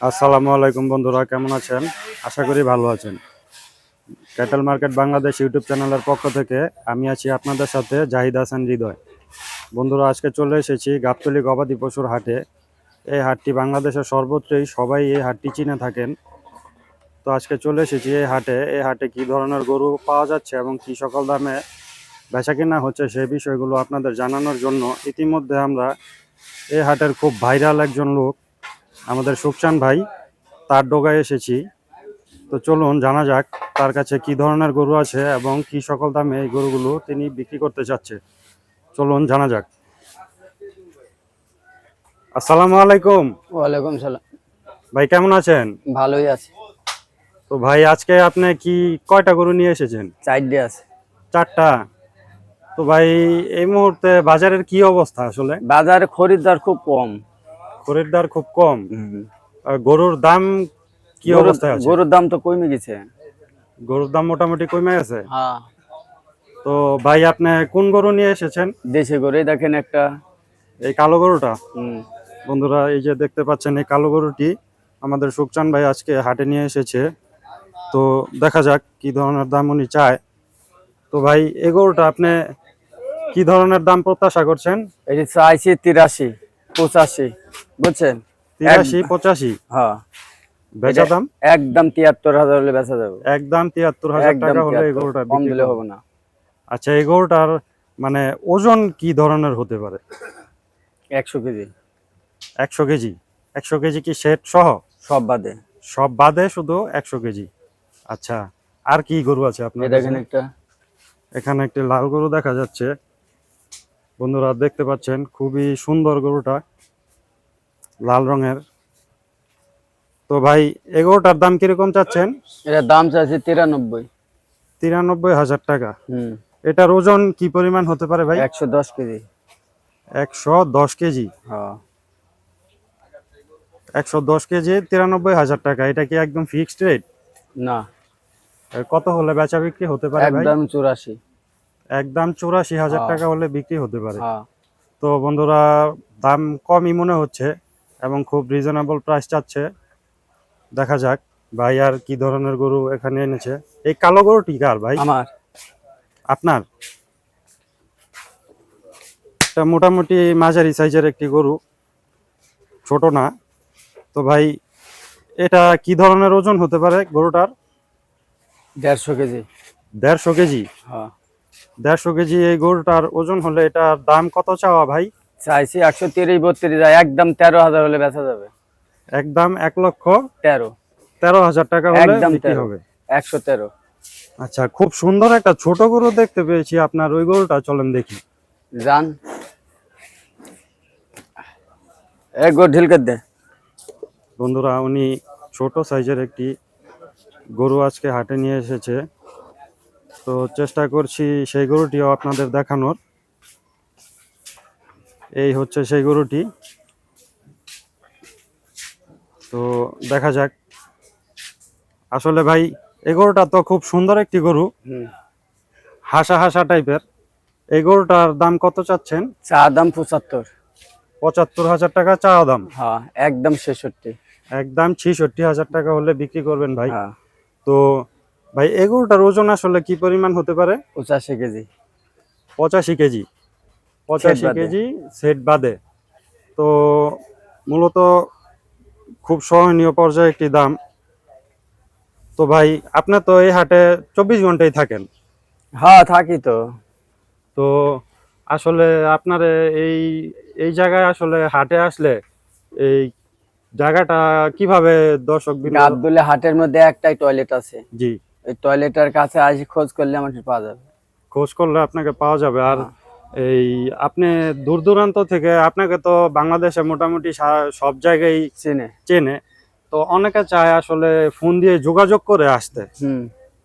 আসসালামু আলাইকুম বন্ধুরা, কেমন আছেন? আশা করি ভালো আছেন। ক্যাটেল মার্কেট বাংলাদেশ ইউটিউব চ্যানেলের পক্ষ থেকে আমি আছি আপনাদের সাথে জাহিদ হাসান হৃদয়। বন্ধুরা, আজকে চলে এসেছি গাবতলি গবাদি পশুর হাটে। এই হাটটি বাংলাদেশের সর্বত্রই সবাই এই হাটটি চিনে থাকেন। তো আজকে চলে এসেছি এই হাটে। এই হাটে কি ধরনের গরু পাওয়া যাচ্ছে এবং কি সকল দামে বেচা কিনা হচ্ছে সেই বিষয়গুলো আপনাদের জানানোর জন্য ইতিমধ্যে আমরা এই হাটের খুব ভাইরাল একজন লোক আমাদের সুখচান ভাই তার ডোগায় এসেছি। তো চলুন জানা যাক তার কাছে কি ধরনের গরু আছে এবং কি সকল দামে এই গরুগুলো তিনি বিক্রি করতে চাচ্ছে। চলুন জানা যাক। আসসালামু আলাইকুম। ওয়ালাইকুম সালাম। ভাই কেমন আছেন? ভালোই আছে। তো ভাই আজকে আপনি কি কয়টা গরু নিয়ে এসেছেন? চারটে আছে। চারটা? তো ভাই এই মুহূর্তে বাজারের কি অবস্থা আসলে? বাজারে খরিদ্দার খুব কম। খরিদ্দার খুব কম। আর গরুর দাম কি অবস্থায় আছে? গরুর দাম তো কমে গেছে। গরুর দাম মোটামুটি কমে গেছে? হ্যাঁ। তো ভাই আপনি কোন গরু নিয়ে এসেছেন? দেশে গরুই দেখেন একটা। এই কালো গরুটা? বন্ধুরা এই যে দেখতে পাচ্ছেন এই কালো গরুটি আমাদের সুখচান ভাই আজকে হাটে নিয়ে এসেছে। তো দেখা যাক কি ধরনের দাম উনি চায়। তো ভাই এই গরুটা আপনি কি ধরনের দাম প্রত্যাশা করছেন? এটি চাইছি তিরাশি। পঁচাশি বুঝছেন? তিরাশি পঁচাশি? হ্যাঁ। বেচা দাম? একদম তিয়াত্তর হাজার হলে বেচা যাবে। একদম তিয়াত্তর হাজার টাকা হলে এই গরুটা কম দিলে হবে না। আচ্ছা এই গরুটার মানে ওজন কি ধরনের হতে পারে? একশো কেজি। একশো কেজি? একশো কেজি কি সেট সহ? সব বাদে। সব বাদে শুধু একশো কেজি। আচ্ছা আর কি গরু আছে আপনার দেখেন একটা। এখানে একটি লাল গরু দেখা যাচ্ছে। বন্ধুরা দেখতে পাচ্ছেন খুবই সুন্দর গরুটা লাল রঙের। তো ভাই এই গরুটার দাম কীরকম চাচ্ছেন? এটার দাম চাইছি তিরানব্বই। তিরানব্বই হাজার টাকা। হুম। এটার ওজন কি পরিমাণ হতে পারে ভাই? একশো দশ কেজি। একশো দশ কেজি? হ্যাঁ। একশো দশ কেজি তিরানব্বই হাজার টাকা। এটা কি একদম ফিক্সড রেট না। কত হলে বেচা বিক্রি হতে পারে একদম চুরাশি। একদম চুরাশি হাজার হ্যাঁ। টাকা হলে বিক্রি হতে পারে। হ্যাঁ। তো বন্ধুরা দাম কমই মনে হচ্ছে এবং খুব রিজনেবল প্রাইস চাচ্ছে। দেখা যাক ভাই আর কি ধরনের গরু এখানে এনেছে। এই কালো গরুটি কার ভাই? আমার। আপনার? এটা মোটামুটি মাঝারি সাইজের একটি গরু ছোট না। তো ভাই এটা কি ধরনের ওজন হতে পারে গরুটার? দেড়শো কেজি। দেড়শো কেজি? হ্যাঁ। দেড়শো কেজি এই গরুটার ওজন হলে এটার দাম কত চাওয়া ভাই? চাইছি একশো তিরিশ বত্রিশ একদম তেরো হাজার হলে বেচা যাবে। একদম এক লক্ষ তেরো। তেরো হাজার টাকা হলে বিক্রি হবে। একশো তেরো। আচ্ছা খুব সুন্দর একটা ছোট গরু দেখতে পেয়েছি আপনার ওই গরুটা চলেন দেখি। যান এক গো ঢিলকে দে। বন্ধুরা উনি ছোট সাইজের একটি গরু আজকে হাটে নিয়ে এসেছে। তো চেষ্টা করছি সেই গরুটিও আপনাদের দেখানোর। এই হচ্ছে সেই গরুটি। তো দেখা যাক। আসলে ভাই এই গরুটা তো খুব সুন্দর একটি গরু। হাসা হাসা টাইপের। এই গরুটার দাম কত চাচ্ছেন? চা দাম পঁচাত্তর। পঁচাত্তর হাজার টাকা চা দাম। হ্যাঁ একদম ছেষট্টি। একদম ছেষট্টি হাজার টাকা হলে বিক্রি করবেন ভাই। হ্যাঁ। তো ভাই এগুলোটার ওজন আসলে কি পরিমাণ হতে পারে? পঁচাশি কেজি। পঁচাশি কেজি। পঁচাশি কেজি সেট বাদে। তো মূলত খুব সহনীয় পর্যায়ে একটি দাম। তো ভাই আপনি তো এই হাটে চব্বিশ ঘন্টাই থাকেন। হ্যাঁ থাকি তো। তো আসলে আপনার এই এই জায়গায় আসলে হাটে আসলে এই জায়গাটা কীভাবে দর্শক গাবদুলে হাটের মধ্যে একটাই টয়লেট আছে। জি। ওই টয়লেটের কাছে আসি খোঁজ করলে আমাকে পাওয়া যাবে। খোঁজ করলে আপনাকে পাওয়া যাবে। আর। এই আপনি দূর দূরান্ত থেকে আপনাকে তো বাংলাদেশে মোটামুটি সব জায়গায় চেনে। চেনে। তো অনেকে চায় আসলে ফোন দিয়ে যোগাযোগ করে আসতে।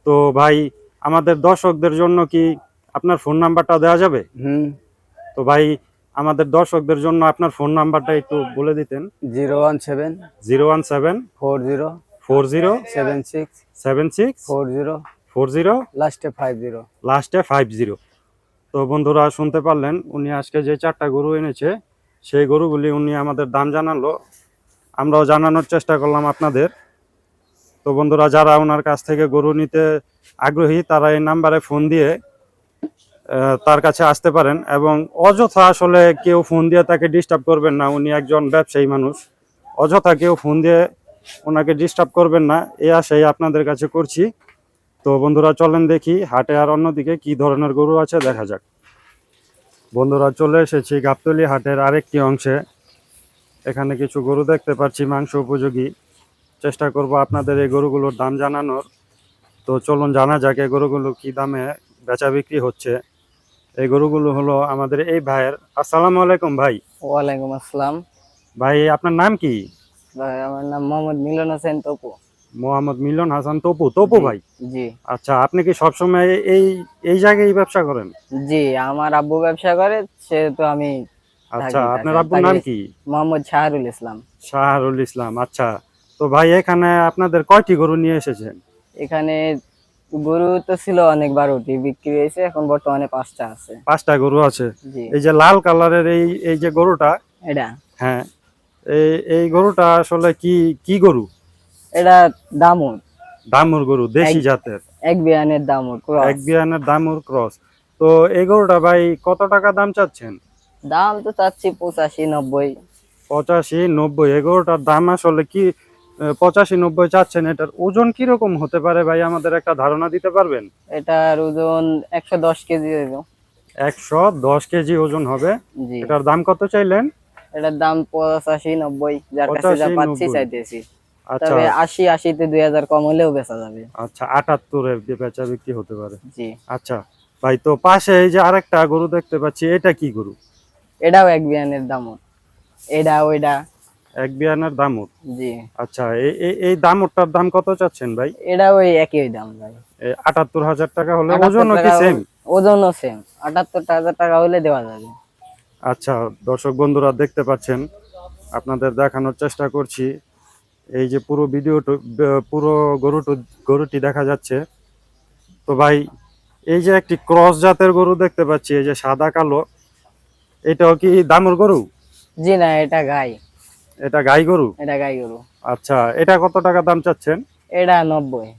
তো ভাই আমাদের দর্শকদের জন্য কি আপনার ফোন নাম্বারটা দেওয়া যাবে? হুম। তো ভাই আমাদের দর্শকদের জন্য আপনার ফোন নাম্বারটা একটু বলে দিতেন। Zero one seven zero one seven four zero four zero seven six seven six four zero four zero লাস্টে ফাইভ জিরো লাস্টে ফাইভ জিরো তো বন্ধুরা শুনতে পারলেন উনি আজকে যে চারটা গরু এনেছে সেই গরুগুলি উনি আমাদের দাম জানালো। আমরাও জানানোর চেষ্টা করলাম আপনাদের। তো বন্ধুরা যারা ওনার কাছ থেকে গরু নিতে আগ্রহী তারা এই নাম্বারে ফোন দিয়ে তার কাছে আসতে পারেন এবং অযথা আসলে কেউ ফোন দিয়ে তাকে ডিস্টার্ব করবেন না। উনি একজন ব্যবসায়ী মানুষ। অযথা কেউ ফোন দিয়ে ওনাকে ডিস্টার্ব করবেন না এ আশাই আপনাদের কাছে করছি। তো বন্ধুরা চলেন দেখি হাটে আর অন্যদিকে কি ধরনের গরু আছে দেখা যাক। বন্ধুরা চলে এসেছি গাবতলি হাটের আরেকটি অংশে। এখানে কিছু গরু দেখতে পাচ্ছি মাংস উপযোগী। চেষ্টা করব আপনাদের এই গরুগুলোর দাম জানানোর। তো চলুন জানা যাক এই গরুগুলো কি দামে বেচা বিক্রি হচ্ছে। এই গরুগুলো হলো আমাদের এই ভাইয়ের। আসসালামু আলাইকুম ভাই। ওয়ালাইকুম আসসালাম। ভাই আপনার নাম কি? ভাই আমার নাম মোহাম্মদ মিলন হোসেন তপু। মোহাম্মদ মিলন হাসান তপু। তপু ভাই? জি। আচ্ছা আপনি কি সবসময় এই এই জায়গায় ব্যবসা করেন? জি আমার আব্বু ব্যবসা করে সেহেতু আমি আচ্ছা আপনার আব্বুর নাম কি? মোহাম্মদ শাহরুল ইসলাম। শাহরুল ইসলাম আচ্ছা। তো ভাই এখানে আপনাদের কয়টি গরু নিয়ে এসেছেন? এখানে গরু তো ছিল অনেক বারোটি বিক্রি হয়েছে এখন বর্তমানে পাঁচটা আছে। পাঁচটা গরু আছে। এই যে লাল কালারের এই এই যে গরুটা এটা। হ্যাঁ এই এই গরুটা আসলে কি কি গরু? এটা দামুর। দামুর গরু দেশি জাতের। এক বিয়ানের দামুর cross। এক বিয়ানের দামুর ক্রস তো এই গরুটা ভাই কত টাকা দাম চাচ্ছেন? দাম তো চাচ্ছি পঁচাশি নব্বই। পঁচাশি নব্বই। এই গরুটার দাম আসলে কি পঁচাশি নব্বই চাচ্ছেন? এটার ওজন কীরকম হতে পারে ভাই? আমাদের একটা ধারণা দিতে পারবেন? এটার ওজন একশো দশ কেজি একশো দশ কেজি ওজন হবে। এটার দাম কত চাইলেন? এটার দাম পঁচাশি নব্বই যার কাছে যা পাচ্ছি চাইতেছি। আচ্ছা। তবে আশি আশিতে দুই হাজার কম হলেও বেচা যাবে। আচ্ছা আটাত্তরের বেচা বিক্রি হতে পারে। জি। আচ্ছা ভাই তো পাশে এই যে আরেকটা গরু দেখতে পাচ্ছি এটা কি গরু? এটাও এক বিয়ানের এটা ওইটা। এক বিয়ানের জি। আচ্ছা এই এই- দামুরটার দাম কত চাচ্ছেন ভাই? এটা ওই একই দাম ভাই। আটাত্তর হাজার টাকা হলে 78 ওজনও কি সেম ওজনও সেম আটাত্তর হাজার টাকা হলে দেওয়া যাবে। আচ্ছা দর্শক বন্ধুরা দেখতে পাচ্ছেন আপনাদের দেখানোর চেষ্টা করছি। এই যে পুরো ভিডিওটা পুরো গরুটো গরুটি দেখা যাচ্ছে। তো ভাই এই যে একটি ক্রস জাতের গরু দেখতে পাচ্ছি এই যে সাদা কালো এটাও কি দামুর গরু? জি না এটা গাই। এটা গাই গরু? এটা গাই গরু। আচ্ছা এটা কত টাকা দাম চাচ্ছেন? এটা নব্বই।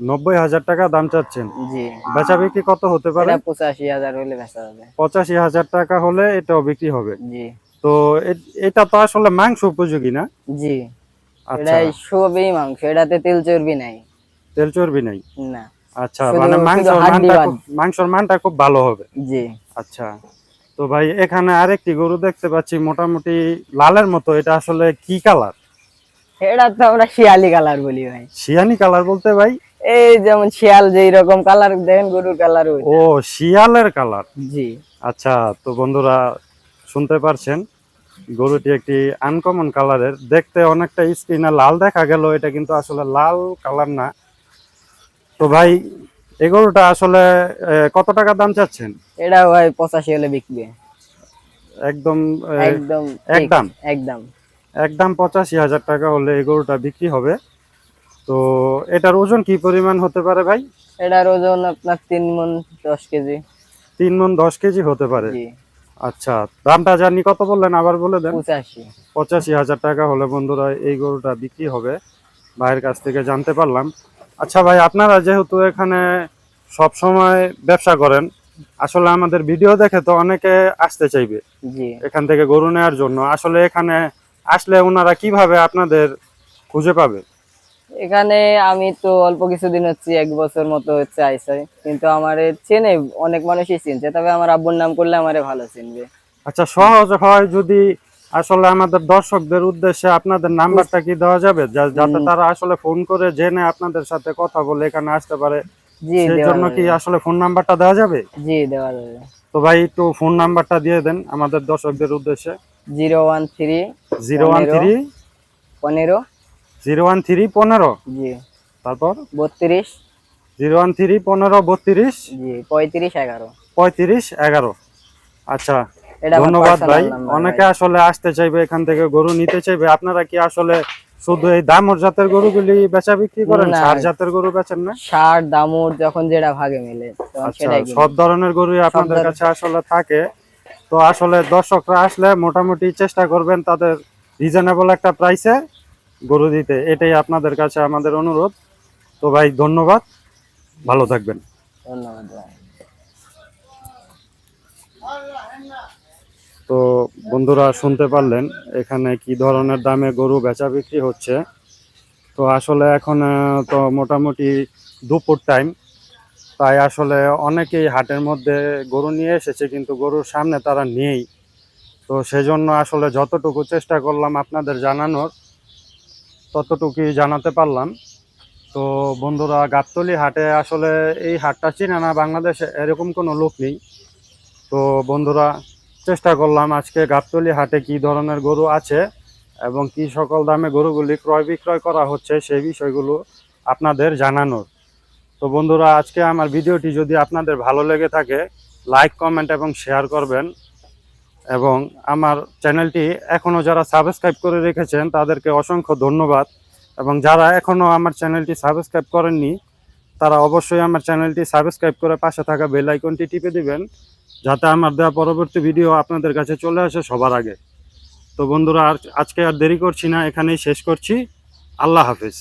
নব্বই হাজার টাকা দাম চাচ্ছেন। জি। বেচা বিক্রি কত হতে পারে? পঁচাশি হাজার হলে বেচা যাবে পঁচাশি হাজার টাকা হলে এটাও বিক্রি হবে। জি। তো এটা তো আসলে মাংস উপযোগী না? জি। আচ্ছা। এটাই সবই মাংস এটাতে তেল চর্বি নাই। তেল চর্বি নাই? না। আচ্ছা মানে মাংসর মানটা খুব মাংসর মানটা খুব ভালো হবে। জি। আচ্ছা। তো ভাই এখানে আরেকটি গরু দেখতে পাচ্ছি মোটামুটি লালের মতো। এটা আসলে কি কালার? এটা তো আমরা শিয়ালি কালার বলি ভাই। শিয়ানি কালার বলতে ভাই? এই যেমন শিয়াল যেই রকম কালার দেখেন গরুর কালার ওই ও শিয়ালের কালার? জি। আচ্ছা তো বন্ধুরা শুনতে পারছেন গরুটি একটি আনকমন কালারের দেখতে অনেকটা স্ক্রিনে লাল দেখা গেল এটা কিন্তু আসলে লাল কালার না। তো ভাই এই গরুটা আসলে কত টাকা দাম চাচ্ছেন? এটা ভাই পঁচাশি হলে বিকবে। একদম একদম একদম? একদম একদম পঁচাশি হাজার টাকা হলে এই গরুটা বিক্রি হবে। তো এটার ওজন কি পরিমাণ হতে পারে ভাই? এটার ওজন আপনার তিন মন দশ কেজি। তিন মন দশ কেজি হতে পারে। আচ্ছা দামটা জানি কত বললেন? আবার বলে দেন। পঁচাশি। পঁচাশি হাজার টাকা হলে বন্ধুরা এই গরুটা বিক্রি হবে। ভাইয়ের কাছ থেকে জানতে পারলাম। আচ্ছা ভাই আপনারা যেহেতু এখানে সব সময় ব্যবসা করেন আসলে আমাদের ভিডিও দেখে তো অনেকে আসতে চাইবে এখান থেকে গরু নেওয়ার জন্য। আসলে এখানে আসলে ওনারা কীভাবে আপনাদের খুঁজে পাবে? এখানে আমি তো অল্প কিছুদিন হচ্ছে এক বছর মতো হচ্ছে আইসাই কিন্তু আমার চেনে অনেক মানুষই চিনছে। তবে আমার আব্বুর নাম করলে আমারে ভালো চিনবে। আচ্ছা সহজ হয় যদি আসলে আমাদের দর্শকদের উদ্দেশ্যে আপনাদের নাম্বারটা কি দেওয়া যাবে? যাতে তারা আসলে ফোন করে জেনে আপনাদের সাথে কথা বলে এখানে আসতে পারে। জি সেই জন্য কি আসলে ফোন নাম্বারটা দেওয়া যাবে? জি দেওয়া যাবে। তো ভাই একটু ফোন নাম্বারটা দিয়ে দেন আমাদের দর্শকদের উদ্দেশ্যে। Zero one three zero one three পনেরো। জিরো ওয়ান থ্রি পনেরো। জি। তারপর? বত্রিশ। জিরো ওয়ান থ্রি পনেরো বত্রিশ। জি পঁয়ত্রিশ এগারো। পঁয়ত্রিশ এগারো। আচ্ছা ধন্যবাদ ভাই। অনেকে আসলে আসতে চাইবে এখান থেকে গরু নিতে চাইবে। আপনারা কি আসলে শুধু এই দামর জাতের গরুগুলি বেচা বিক্রি করেন? না। সার জাতের গরু বেচেন না? ষাট দামুর যখন যেটা ভাগে মিলে আচ্ছা সব ধরনের গরু আপনাদের কাছে আসলে থাকে। তো আসলে দর্শকরা আসলে মোটামুটি চেষ্টা করবেন তাদের রিজনেবল একটা প্রাইসে গরু দিতে। এটাই আপনাদের কাছে আমাদের অনুরোধ। তো ভাই ধন্যবাদ। ভালো থাকবেন। ধন্যবাদ তো বন্ধুরা শুনতে পারলেন এখানে কি ধরনের দামে গরু বেচা বিক্রি হচ্ছে। তো আসলে এখন তো মোটামুটি দুপুর টাইম তাই আসলে অনেকেই হাটের মধ্যে গরু নিয়ে এসেছে, কিন্তু গরুর সামনে তারা নেই। তো সেজন্য আসলে যতটুকু চেষ্টা করলাম আপনাদের জানানোর, ততটুকুই জানাতে পারলাম। তো বন্ধুরা, গাবতলি হাটে আসলে এই হাটটা চিনে না, বাংলাদেশে এরকম কোনো লোক নেই। তো বন্ধুরা, চেষ্টা করলাম আজকে গাবতলি হাটে কি ধরনের গরু আছে এবং কি সকল দামে গরুগুলি ক্রয় বিক্রয় করা হচ্ছে সেই বিষয়গুলো আপনাদের জানানোর। তো বন্ধুরা, আজকে আমার ভিডিওটি যদি আপনাদের ভালো লেগে থাকে, লাইক, কমেন্ট এবং শেয়ার করবেন। এবং আমার চ্যানেলটি এখনও যারা সাবস্ক্রাইব করে রেখেছেন, তাদেরকে অসংখ্য ধন্যবাদ। এবং যারা এখনও আমার চ্যানেলটি সাবস্ক্রাইব করেননি, তারা অবশ্যই আমার চ্যানেলটি সাবস্ক্রাইব করে পাশে থাকা বেল আইকনটি টিপে দিবেন, যাতে আমার দেওয়া পরবর্তী ভিডিও আপনাদের কাছে চলে আসে সবার আগে। তো বন্ধুরা আজকে আর দেরি করছি না, এখানেই শেষ করছি। আল্লাহ হাফিজ।